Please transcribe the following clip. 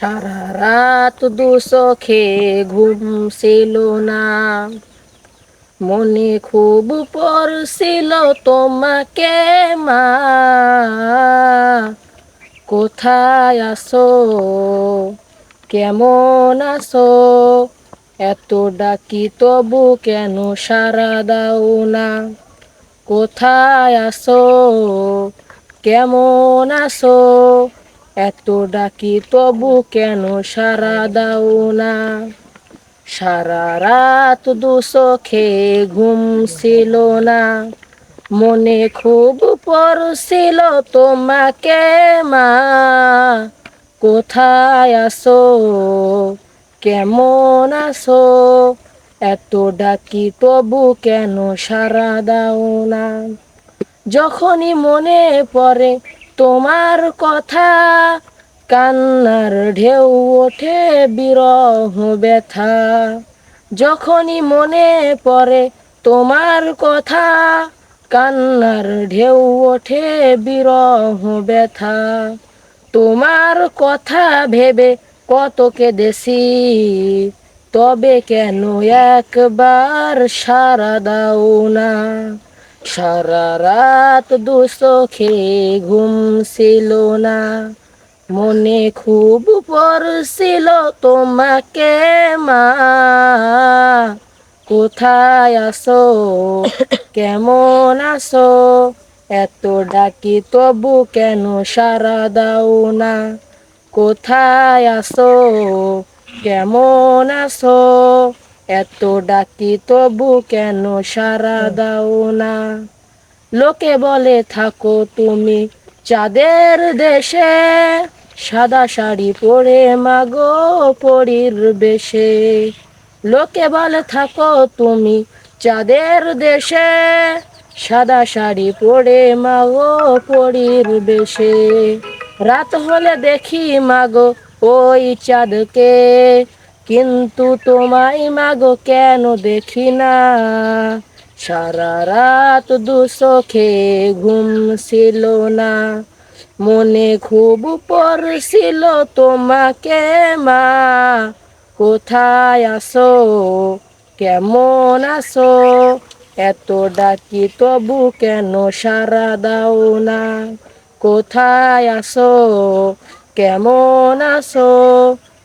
সারা রাত দুচোখে ঘুম ছিল না। মনে খুব পড়ছিল তোমাকে মা। কোথায় আসো কেমন আসো এত ডাকি তবু কেন সারা দাও না? কোথায় আসো কেমন আসো এত ডাকি তবু কেন সারা দাও না? সারা রাত দুচোখে ঘুম ছিল না। মনে খুব পড়ছিল তোমাকে মা। কোথায় আসো কেমন আসো এত ডাকি তবু কেন সারা দাও না? যখনই মনে পড়ে তোমার কথা, কান্নার ঢেউ ওঠে, বিরহ ব্যথা। যখনই মনে পড়ে তোমার কথা, কান্নার ঢেউ ওঠে, বিরহ ব্যথা। তোমার কথা ভেবে কত কেঁদেছি, তবে কেন একবার সারা দাও না? সারা রাত দুচোখে ঘুম ছিল না। মনে খুব পড়ছিল তোমাকে মা। কোথায় আসো কেমন আসো এত ডাকি তবু কেন সারা দাও না? কোথায় আসো কেমন আসো এত ডাকি তবু কেন সারা দাও না? লোকে বলে থাকো তুমি চাঁদের দেশে। সাদা শাড়ি পরে মাগো পরীর বেশে। লোকে বলে থাকো তুমি চাঁদের দেশে। সাদা শাড়ি পরে মাগো পরীর বেশে। রাত হলে দেখি মাগো ওই চাঁদকে। কিন্তু তোমায় মাগো কেন দেখি না? সারা রাত দুচোখে ঘুম ছিল না। মনে খুব পড়ছিল তোমাকে মা। কোথায় আসো কেমন আসো এত ডাকি তবু কেন সারা দাও না? কোথায় আসো কেমন আসো